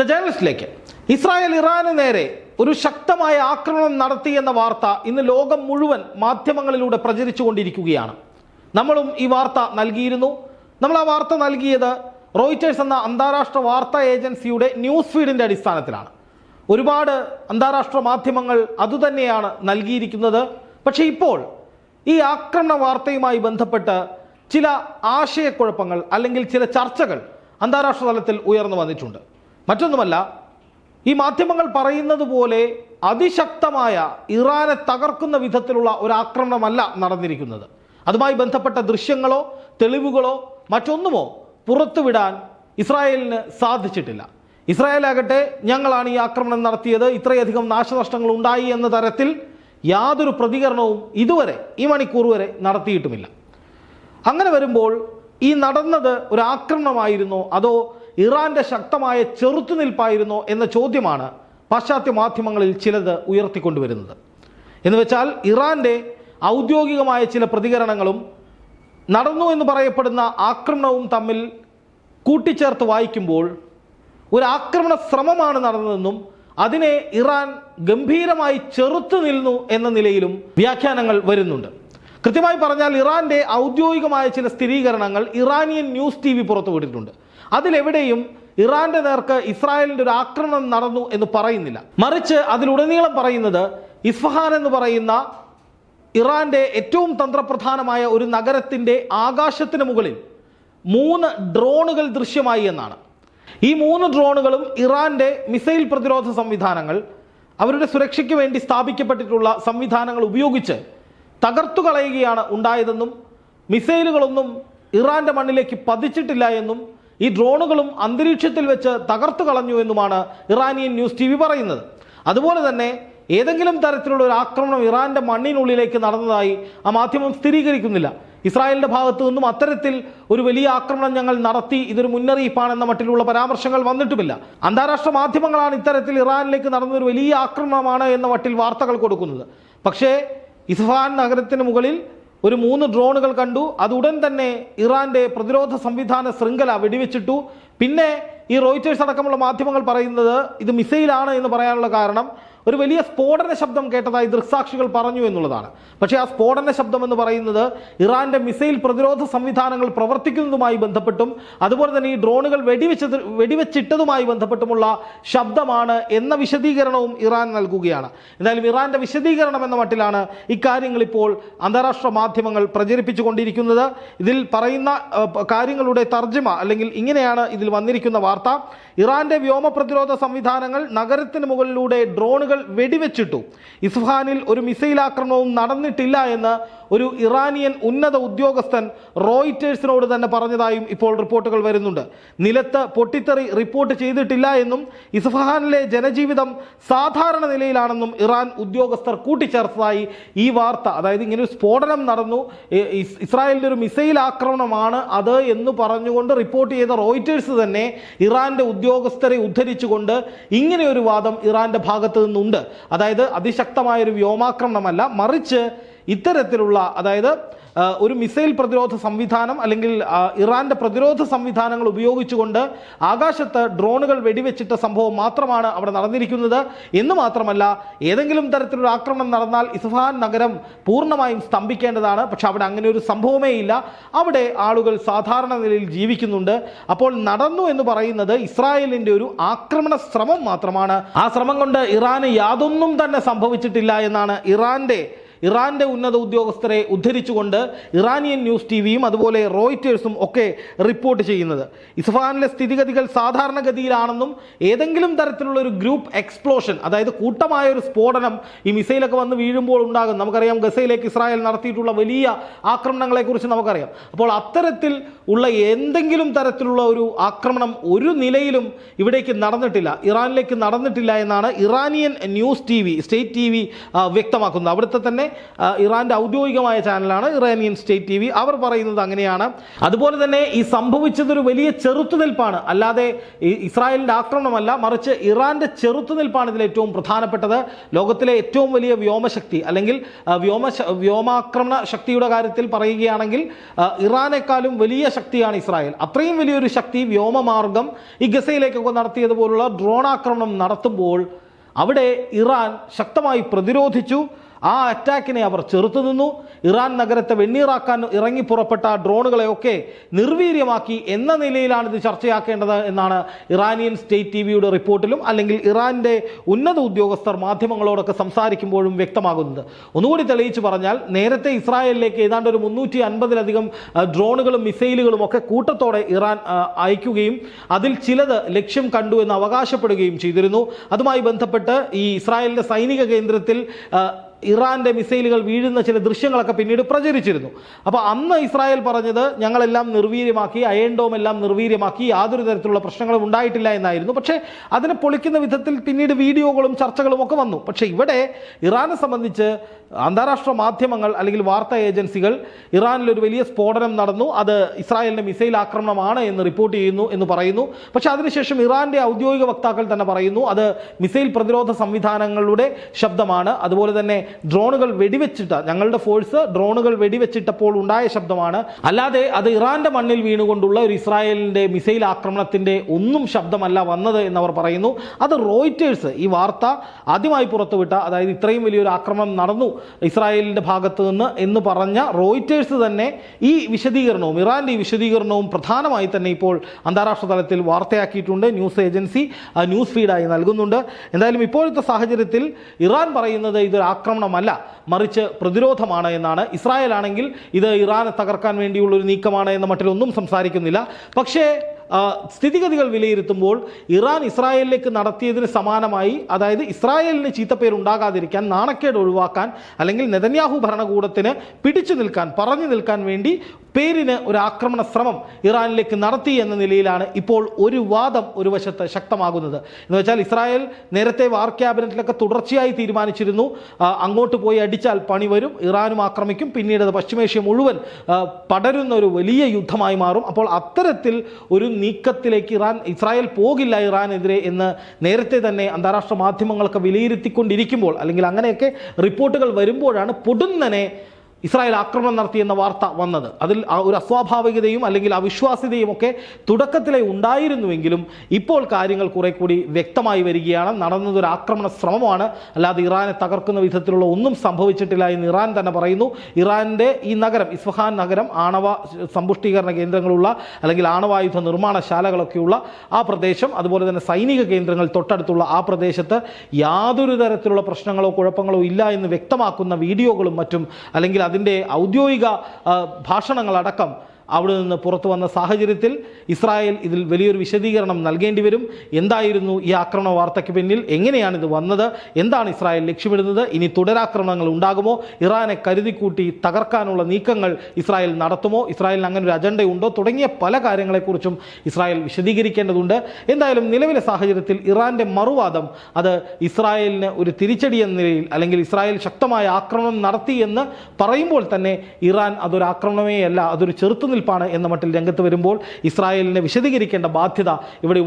The ജേണലിസ്റ്റിലേക്ക് Israel ഇറാന് നേരെ ഒരു ശക്തമായ ആക്രമണം നടത്തി എന്ന വാർത്ത ഇന്ന് ലോകം മുഴുവൻ മാധ്യമങ്ങളിലൂടെ പ്രചരിച്ചുകൊണ്ടിരിക്കുകയാണ്. നമ്മളും ഈ വാർത്ത നൽകിയിരുന്നു. നമ്മൾ ആ വാർത്ത നൽകിയത് റോയിറ്റേഴ്സ് എന്ന അന്താരാഷ്ട്ര വാർത്താ ഏജൻസിയുടെ ന്യൂസ് ഫീഡിന്റെ അടിസ്ഥാനത്തിലാണ്. ഒരുപാട് അന്താരാഷ്ട്ര മാധ്യമങ്ങൾ അതുതന്നെയാണ് നൽകിയിരിക്കുന്നത്. പക്ഷേ ഇപ്പോൾ ഈ ആക്രമണ വാർത്തയുമായി ബന്ധപ്പെട്ട് ചില ആശയക്കുഴപ്പങ്ങൾ അല്ലെങ്കിൽ ചില ചർച്ചകൾ അന്താരാഷ്ട്ര തലത്തിൽ ഉയർന്നു വന്നിട്ടുണ്ട്. മറ്റൊന്നുമല്ല ഈ മാധ്യമങ്ങൾ പറയുന്നത് പോലെ അതിശക്തമായ ഇറാനെ തകർക്കുന്ന വിധത്തിലുള്ള ഒരു ആക്രമണമല്ല നടന്നിരിക്കുന്നത്. അതുമായി ബന്ധപ്പെട്ട ദൃശ്യങ്ങളോ തെളിവുകളോ മറ്റൊന്നുമോ പുറത്തുവിടാൻ ഇസ്രായേലിന് സാധിച്ചിട്ടില്ല. ഇസ്രായേലാകട്ടെ ഞങ്ങളാണ് ഈ ആക്രമണം നടത്തിയത് ഇത്രയധികം നാശനഷ്ടങ്ങൾ ഉണ്ടായി എന്ന തരത്തിൽ യാതൊരു പ്രതികരണവും ഇതുവരെ ഈ മണിക്കൂർ വരെ നടത്തിയിട്ടുമില്ല. അങ്ങനെ വരുമ്പോൾ ഈ നടന്നത് ഒരു ആക്രമണമായിരുന്നോ അതോ ഇറാന്റെ ശക്തമായ ചെറുത്തുനിൽപ്പായിരുന്നോ എന്ന ചോദ്യമാണ് പാശ്ചാത്യ മാധ്യമങ്ങളിൽ ചിലത് ഉയർത്തിക്കൊണ്ടുവരുന്നത്. എന്ന് വെച്ചാൽ ഇറാന്റെ ഔദ്യോഗികമായ ചില പ്രതികരണങ്ങളും നടന്നു എന്ന് പറയപ്പെടുന്ന ആക്രമണവും തമ്മിൽ കൂട്ടിച്ചേർത്ത് വായിക്കുമ്പോൾ ഒരു ആക്രമണ ശ്രമമാണ് നടന്നതെന്നും അതിനെ ഇറാൻ ഗംഭീരമായി ചെറുത്തു നിന്നു എന്ന നിലയിലും വ്യാഖ്യാനങ്ങൾ വരുന്നുണ്ട്. കൃത്യമായി പറഞ്ഞാൽ ഇറാന്റെ ഔദ്യോഗികമായ ചില സ്ഥിരീകരണങ്ങൾ ഇറാനിയൻ ന്യൂസ് ടി വി പുറത്തുവിട്ടിട്ടുണ്ട്. അതിലെവിടെയും ഇറാന്റെ നേർക്ക് ഇസ്രായേലിന്റെ ഒരു ആക്രമണം നടന്നു എന്ന് പറയുന്നില്ല. മറിച്ച് അതിലുടനീളം പറയുന്നത് ഇസ്ഫഹാൻ എന്ന് പറയുന്ന ഇറാന്റെ ഏറ്റവും തന്ത്രപ്രധാനമായ ഒരു നഗരത്തിന്റെ ആകാശത്തിന് മുകളിൽ മൂന്ന് ഡ്രോണുകൾ ദൃശ്യമായി എന്നാണ്. ഈ മൂന്ന് ഡ്രോണുകളും ഇറാന്റെ മിസൈൽ പ്രതിരോധ സംവിധാനങ്ങൾ അവരുടെ സുരക്ഷയ്ക്ക് വേണ്ടി സ്ഥാപിക്കപ്പെട്ടിട്ടുള്ള സംവിധാനങ്ങൾ ഉപയോഗിച്ച് തകർത്തു കളയുകയാണ് ഉണ്ടായതെന്നും മിസൈലുകളൊന്നും ഇറാന്റെ മണ്ണിലേക്ക് പതിച്ചിട്ടില്ല എന്നും ഈ ഡ്രോണുകളും അന്തരീക്ഷത്തിൽ വെച്ച് തകർത്തു കളഞ്ഞു എന്നുമാണ് ഇറാനിയൻ ന്യൂസ് ടി പറയുന്നത്. അതുപോലെ തന്നെ ഏതെങ്കിലും തരത്തിലുള്ള ഒരു ആക്രമണം ഇറാന്റെ മണ്ണിനുള്ളിലേക്ക് നടന്നതായി ആ മാധ്യമം സ്ഥിരീകരിക്കുന്നില്ല. ഇസ്രായേലിന്റെ ഭാഗത്തു നിന്നും അത്തരത്തിൽ ഒരു വലിയ ആക്രമണം ഞങ്ങൾ നടത്തി ഇതൊരു മുന്നറിയിപ്പാണെന്ന മട്ടിലുള്ള പരാമർശങ്ങൾ വന്നിട്ടുമില്ല. അന്താരാഷ്ട്ര മാധ്യമങ്ങളാണ് ഇത്തരത്തിൽ ഇറാനിലേക്ക് നടന്ന ഒരു വലിയ ആക്രമണമാണ് എന്ന മട്ടിൽ വാർത്തകൾ കൊടുക്കുന്നത്. പക്ഷേ ഇസ്ഫാൻ നഗരത്തിന് മുകളിൽ ഒരു മൂന്ന് ഡ്രോണുകൾ കണ്ടു. അത് ഉടൻ തന്നെ ഇറാന്റെ പ്രതിരോധ സംവിധാന ശൃംഖല വെടിവെച്ചിട്ടു. പിന്നെ ഈ റോയിറ്റേഴ്സ് അടക്കമുള്ള മാധ്യമങ്ങൾ പറയുന്നത് ഇത് മിസൈലാണ് എന്ന് പറയാനുള്ള കാരണം. ഒരു വലിയ സ്ഫോടന ശബ്ദം കേട്ടതായി ദൃക്സാക്ഷികൾ പറഞ്ഞു എന്നുള്ളതാണ്. പക്ഷേ ആ സ്ഫോടന ശബ്ദം എന്ന് പറയുന്നത് ഇറാന്റെ മിസൈൽ പ്രതിരോധ സംവിധാനങ്ങൾ പ്രവർത്തിക്കുന്നതുമായി ബന്ധപ്പെട്ടും അതുപോലെ തന്നെ ഈ ഡ്രോണുകൾ വെടിവെച്ചത് വെടിവെച്ചിട്ടതുമായി ബന്ധപ്പെട്ടുമുള്ള ശബ്ദമാണ് എന്ന വിശദീകരണവും ഇറാൻ നൽകുകയാണ്. എന്തായാലും ഇറാന്റെ വിശദീകരണം എന്ന മട്ടിലാണ് ഇക്കാര്യങ്ങൾ ഇപ്പോൾ അന്താരാഷ്ട്ര മാധ്യമങ്ങൾ പ്രചരിപ്പിച്ചുകൊണ്ടിരിക്കുന്നത്. ഇതിൽ പറയുന്ന കാര്യങ്ങളുടെ തർജമ അല്ലെങ്കിൽ ഇങ്ങനെയാണ് ഇതിൽ വന്നിരിക്കുന്ന വാർത്ത. ഇറാന്റെ വ്യോമ പ്രതിരോധ സംവിധാനങ്ങൾ നഗരത്തിന് മുകളിലൂടെ ഡ്രോണുകൾ വെടിവെച്ചിട്ടു. ഇസ്ഫാനിൽ ഒരു മിസൈൽ ആക്രമണവും നടന്നിട്ടില്ല എന്ന് ഒരു ഇറാനിയൻ ഉന്നത ഉദ്യോഗസ്ഥൻ റോയിറ്റേഴ്സിനോട് തന്നെ പറഞ്ഞതായും ഇപ്പോൾ റിപ്പോർട്ടുകൾ വരുന്നുണ്ട്. നിലത്ത് പൊട്ടിത്തെറി റിപ്പോർട്ട് ചെയ്തിട്ടില്ല എന്നും ഇസ്ഫഹാനിലെ ജനജീവിതം സാധാരണ നിലയിലാണെന്നും ഇറാൻ ഉദ്യോഗസ്ഥർ കൂട്ടിച്ചേർത്തതായി ഈ വാർത്ത. അതായത് ഇങ്ങനെ ഒരു സ്ഫോടനം നടന്നു. ഇസ്രായേലിന്റെ ഒരു മിസൈൽ ആക്രമണമാണ് അത് എന്ന് പറഞ്ഞുകൊണ്ട് റിപ്പോർട്ട് ചെയ്ത റോയിറ്റേഴ്സ് തന്നെ ഇറാന്റെ ഉദ്യോഗസ്ഥരെ ഉദ്ധരിച്ചുകൊണ്ട് ഇങ്ങനെയൊരു വാദം ഇറാന്റെ ഭാഗത്ത് നിന്നുണ്ട് അതായത് അതിശക്തമായൊരു വ്യോമാക്രമണമല്ല മറിച്ച് ഇത്തരത്തിലുള്ള അതായത് ഒരു മിസൈൽ പ്രതിരോധ സംവിധാനം അല്ലെങ്കിൽ ഇറാന്റെ പ്രതിരോധ സംവിധാനങ്ങൾ ഉപയോഗിച്ചുകൊണ്ട് ആകാശത്ത് ഡ്രോണുകൾ വെടിവെച്ചിട്ട സംഭവം മാത്രമാണ് അവിടെ നടന്നിരിക്കുന്നത്. എന്ന് മാത്രമല്ല ഏതെങ്കിലും തരത്തിലൊരു ആക്രമണം നടന്നാൽ ഇസ്ഫഹാൻ നഗരം പൂർണമായും സ്തംഭിക്കേണ്ടതാണ്. പക്ഷെ അവിടെ അങ്ങനെ ഒരു സംഭവമേ ഇല്ല. അവിടെ ആളുകൾ സാധാരണ നിലയിൽ ജീവിക്കുന്നുണ്ട്. അപ്പോൾ നടന്നു എന്ന് പറയുന്നത് ഇസ്രായേലിന്റെ ഒരു ആക്രമണ ശ്രമം മാത്രമാണ്. ആ ശ്രമം കൊണ്ട് ഇറാന് യാതൊന്നും തന്നെ സംഭവിച്ചിട്ടില്ല എന്നാണ് ഇറാന്റെ ഇറാന്റെ ഉന്നത ഉദ്യോഗസ്ഥരെ ഉദ്ധരിച്ചുകൊണ്ട് ഇറാനിയൻ ന്യൂസ് ടി വിയും അതുപോലെ റോയിറ്റേഴ്സും ഒക്കെ റിപ്പോർട്ട് ചെയ്യുന്നത്. ഇസ്ഫഹാനിലെ സ്ഥിതിഗതികൾ സാധാരണഗതിയിലാണെന്നും ഏതെങ്കിലും തരത്തിലുള്ള ഒരു ഗ്രൂപ്പ് എക്സ്പ്ലോഷൻ അതായത് കൂട്ടമായ ഒരു സ്ഫോടനം ഈ മിസൈലൊക്കെ വന്ന് വീഴുമ്പോൾ ഉണ്ടാകും. നമുക്കറിയാം ഗസയിലേക്ക് ഇസ്രായേൽ നടത്തിയിട്ടുള്ള വലിയ ആക്രമണങ്ങളെക്കുറിച്ച് നമുക്കറിയാം. അപ്പോൾ അത്തരത്തിൽ ഉള്ള എന്തെങ്കിലും തരത്തിലുള്ള ഒരു ആക്രമണം ഒരു നിലയിലും ഇവിടേക്ക് നടന്നിട്ടില്ല. ഇറാനിലേക്ക് നടന്നിട്ടില്ല എന്നാണ് Iranian news T V state T V വ്യക്തമാക്കുന്നത്. അവിടുത്തെ തന്നെ ആ, ഇറാന്റെ ഔദ്യോഗികമായ ചാനലാണ് ഇറാനിയൻ സ്റ്റേറ്റ് ടി അവർ പറയുന്നത് അങ്ങനെയാണ്. അതുപോലെ തന്നെ ഈ സംഭവിച്ചത് ഒരു വലിയ ചെറുത്തുനിൽപ്പാണ്. അല്ലാതെ ഇസ്രായേലിന്റെ ആക്രമണമല്ല മറിച്ച് ഇറാന്റെ ചെറുത്തുനിൽപ്പാണ് ഇതിൽ ഏറ്റവും പ്രധാനപ്പെട്ടത്. ലോകത്തിലെ ഏറ്റവും വലിയ വ്യോമശക്തി അല്ലെങ്കിൽ വ്യോമ വ്യോമാക്രമണ ശക്തിയുടെ കാര്യത്തിൽ പറയുകയാണെങ്കിൽ ഇറാനേക്കാളും വലിയ ശക്തിയാണ് ഇസ്രായേൽ. അത്രയും വലിയൊരു ശക്തി വ്യോമമാർഗം ഈ ഗസയിലേക്കൊക്കെ നടത്തിയതുപോലുള്ള ഡ്രോൺ ആക്രമണം നടത്തുമ്പോൾ അവിടെ ഇറാൻ ശക്തമായി പ്രതിരോധിച്ചു. ആ അറ്റാക്കിനെ അവർ ചെറുത്തുനിന്നു ഇറാൻ നഗരത്തെ വെണ്ണീറാക്കാൻ ഇറങ്ങി പുറപ്പെട്ട ഡ്രോണുകളെയൊക്കെ നിർവീര്യമാക്കി എന്ന നിലയിലാണ് ഇത് ചർച്ചയാക്കേണ്ടത് എന്നാണ് ഇറാനിയൻ സ്റ്റേറ്റ് ടി വിയുടെ റിപ്പോർട്ടിലും അല്ലെങ്കിൽ ഇറാന്റെ ഉന്നത ഉദ്യോഗസ്ഥർ മാധ്യമങ്ങളോടൊക്കെ സംസാരിക്കുമ്പോഴും വ്യക്തമാകുന്നത്. ഒന്നുകൂടി തെളിയിച്ചു പറഞ്ഞാൽ നേരത്തെ ഇസ്രായേലിലേക്ക് ഏതാണ്ട് ഒരു മുന്നൂറ്റി അൻപതിലധികം ഡ്രോണുകളും മിസൈലുകളും ഒക്കെ കൂട്ടത്തോടെ ഇറാൻ അയക്കുകയും അതിൽ ചിലത് ലക്ഷ്യം കണ്ടു എന്ന് അവകാശപ്പെടുകയും ചെയ്തിരുന്നു. അതുമായി ബന്ധപ്പെട്ട് ഈ ഇസ്രായേലിന്റെ സൈനിക കേന്ദ്രത്തിൽ ആ, ഇറാന്റെ മിസൈലുകൾ വീഴുന്ന ചില ദൃശ്യങ്ങളൊക്കെ പിന്നീട് പ്രചരിച്ചിരുന്നു. അപ്പോൾ അന്ന് ഇസ്രായേൽ പറഞ്ഞത് ഞങ്ങളെല്ലാം നിർവീര്യമാക്കി അയൺ ഡോം എല്ലാം നിർവീര്യമാക്കി യാതൊരു തരത്തിലുള്ള പ്രശ്നങ്ങളും ഉണ്ടായിട്ടില്ല എന്നായിരുന്നു. പക്ഷേ അതിനെ പൊളിക്കുന്ന വിധത്തിൽ പിന്നീട് വീഡിയോകളും ചർച്ചകളും ഒക്കെ വന്നു. പക്ഷേ ഇവിടെ ഇറാനെ സംബന്ധിച്ച് അന്താരാഷ്ട്ര മാധ്യമങ്ങൾ അല്ലെങ്കിൽ വാർത്താ ഏജൻസികൾ ഇറാനിൽ ഒരു വലിയ സ്ഫോടനം നടന്നു. അത് ഇസ്രായേലിന്റെ മിസൈൽ ആക്രമണമാണ് എന്ന് റിപ്പോർട്ട് ചെയ്യുന്നു എന്ന് പറയുന്നു. പക്ഷേ അതിനുശേഷം ഇറാന്റെ ഔദ്യോഗിക വക്താക്കൾ തന്നെ പറയുന്നു അത് മിസൈൽ പ്രതിരോധ സംവിധാനങ്ങളുടെ ശബ്ദമാണ്. അതുപോലെ തന്നെ ഡ്രോണുകൾ വെടിവെച്ചിട്ട ഞങ്ങളുടെ ഫോഴ്സ് ഡ്രോണുകൾ വെടിവെച്ചിട്ടപ്പോൾ ഉണ്ടായ ശബ്ദമാണ്. അല്ലാതെ അത് ഇറാന്റെ മണ്ണിൽ വീണുകൊണ്ടുള്ള ഒരു ഇസ്രായേലിന്റെ മിസൈൽ ആക്രമണത്തിന്റെ ഒന്നും ശബ്ദമല്ല വന്നത് എന്നവർ പറയുന്നു. അത് റോയിറ്റേഴ്സ് ഈ വാർത്ത ആദ്യമായി പുറത്തുവിട്ട അതായത് ഇത്രയും വലിയൊരു ആക്രമണം നടന്നു ഇസ്രായേലിന്റെ ഭാഗത്ത് നിന്ന് എന്ന് പറഞ്ഞ റോയിറ്റേഴ്സ് തന്നെ ഈ വിശദീകരണവും ഇറാന്റെ ഈ വിശദീകരണവും പ്രധാനമായി തന്നെ ഇപ്പോൾ അന്താരാഷ്ട്ര തലത്തിൽ വാർത്തയാക്കിയിട്ടുണ്ട്. ന്യൂസ് ഏജൻസി ന്യൂസ് ഫീഡായി നൽകുന്നുണ്ട്. എന്തായാലും ഇപ്പോഴത്തെ സാഹചര്യത്തിൽ ഇറാൻ പറയുന്നത് ഇതൊരു ആക്രമണമല്ല മറിച്ച് പ്രതിരോധമാണ് എന്നാണ്. ഇസ്രായേൽ ആണെങ്കിൽ ഇത് ഇറാനെ തകർക്കാൻ വേണ്ടിയുള്ള ഒരു നീക്കമാണ് എന്ന മട്ടിലൊന്നും സംസാരിക്കുന്നില്ല. പക്ഷേ സ്ഥിതിഗതികൾ വിലയിരുത്തുമ്പോൾ ഇറാൻ ഇസ്രായേലിലേക്ക് നടത്തിയതിന് സമാനമായി അതായത് ഇസ്രായേലിന് ചീത്തപ്പേരുണ്ടാകാതിരിക്കാൻ നാണക്കേട് ഒഴിവാക്കാൻ അല്ലെങ്കിൽ നെതന്യാഹു ഭരണകൂടത്തിന് പിടിച്ചു നിൽക്കാൻ പറഞ്ഞു നിൽക്കാൻ വേണ്ടി പേരിന് ഒരു ആക്രമണ ശ്രമം ഇറാനിലേക്ക് നടത്തി എന്ന നിലയിലാണ് ഇപ്പോൾ ഒരു വാദം ഒരു വശത്ത് ശക്തമാകുന്നത്. എന്ന് വെച്ചാൽ ഇസ്രായേൽ നേരത്തെ വാർ ക്യാബിനറ്റിലൊക്കെ തുടർച്ചയായി തീരുമാനിച്ചിരുന്നു. അങ്ങോട്ട് പോയി അടിച്ചാൽ പണി വരും ഇറാനും ആക്രമിക്കും പിന്നീട് അത് പശ്ചിമേഷ്യ മുഴുവൻ പടരുന്ന ഒരു വലിയ യുദ്ധമായി മാറും. അപ്പോൾ അത്തരത്തിൽ ഒരു നീക്കത്തിലേക്ക് ഇറാൻ ഇസ്രായേൽ പോകില്ല ഇറാനെതിരെ എന്ന് നേരത്തെ തന്നെ അന്താരാഷ്ട്ര മാധ്യമങ്ങളൊക്കെ വിലയിരുത്തിക്കൊണ്ടിരിക്കുമ്പോൾ അല്ലെങ്കിൽ അങ്ങനെയൊക്കെ റിപ്പോർട്ടുകൾ വരുമ്പോഴാണ് പൊടുന്നനെ ഇസ്രായേൽ ആക്രമണം നടത്തിയെന്ന വാർത്ത വന്നത്. അതിൽ ഒരു അസ്വാഭാവികതയും അല്ലെങ്കിൽ അവിശ്വാസ്യതയും ഒക്കെ തുടക്കത്തിലെ ഉണ്ടായിരുന്നുവെങ്കിലും ഇപ്പോൾ കാര്യങ്ങൾ കുറെ കൂടി വ്യക്തമായി വരികയാണ്. നടന്നതൊരു ആക്രമണ ശ്രമമാണ്. അല്ലാതെ ഇറാനെ തകർക്കുന്ന വിധത്തിലുള്ള ഒന്നും സംഭവിച്ചിട്ടില്ല എന്ന് ഇറാൻ തന്നെ പറയുന്നു. ഇറാന്റെ ഈ നഗരം ഇസ്ഫഹാൻ നഗരം ആണവ സമ്പുഷ്ടീകരണ കേന്ദ്രങ്ങളുള്ള അല്ലെങ്കിൽ ആണവായുധ നിർമ്മാണശാലകളൊക്കെയുള്ള ആ പ്രദേശം അതുപോലെ തന്നെ സൈനിക കേന്ദ്രങ്ങൾ തൊട്ടടുത്തുള്ള ആ പ്രദേശത്ത് യാതൊരു തരത്തിലുള്ള പ്രശ്നങ്ങളോ കുഴപ്പങ്ങളോ ഇല്ല എന്ന് വ്യക്തമാക്കുന്ന വീഡിയോകളും മറ്റും അല്ലെങ്കിൽ അതിന്റെ ഔദ്യോഗിക ഭാഷണങ്ങളടക്കം അവിടെ നിന്ന് പുറത്തു വന്ന സാഹചര്യത്തിൽ ഇസ്രായേൽ ഇതിൽ വലിയൊരു വിശദീകരണം നൽകേണ്ടി വരും. എന്തായിരുന്നു ഈ ആക്രമണ വാർത്തയ്ക്ക് പിന്നിൽ? എങ്ങനെയാണ് ഇത് വന്നത്? എന്താണ് ഇസ്രായേൽ ലക്ഷ്യമിടുന്നത്? ഇനി തുടരാക്രമണങ്ങൾ ഉണ്ടാകുമോ? ഇറാനെ കരുതിക്കൂട്ടി തകർക്കാനുള്ള നീക്കങ്ങൾ ഇസ്രായേൽ നടത്തുമോ? ഇസ്രായേലിന് അങ്ങനെ ഒരു അജണ്ടയുണ്ടോ? തുടങ്ങിയ പല കാര്യങ്ങളെക്കുറിച്ചും ഇസ്രായേൽ വിശദീകരിക്കേണ്ടതുണ്ട്. എന്തായാലും നിലവിലെ സാഹചര്യത്തിൽ ഇറാന്റെ മറുവാദം അത് ഇസ്രായേലിന് ഒരു തിരിച്ചടി എന്ന നിലയിൽ അല്ലെങ്കിൽ ഇസ്രായേൽ ശക്തമായ ആക്രമണം നടത്തി എന്ന് പറയുമ്പോൾ തന്നെ ഇറാൻ അതൊരു ആക്രമണമേ അല്ല അതൊരു ചെറുത്തുനിൽപ്പാണ് എന്ന മട്ടിൽ രംഗത്ത് വരുമ്പോൾ ഇസ്രായേലിനെ വിശദീകരിക്കേണ്ട ബാധ്യത ഇവിടെ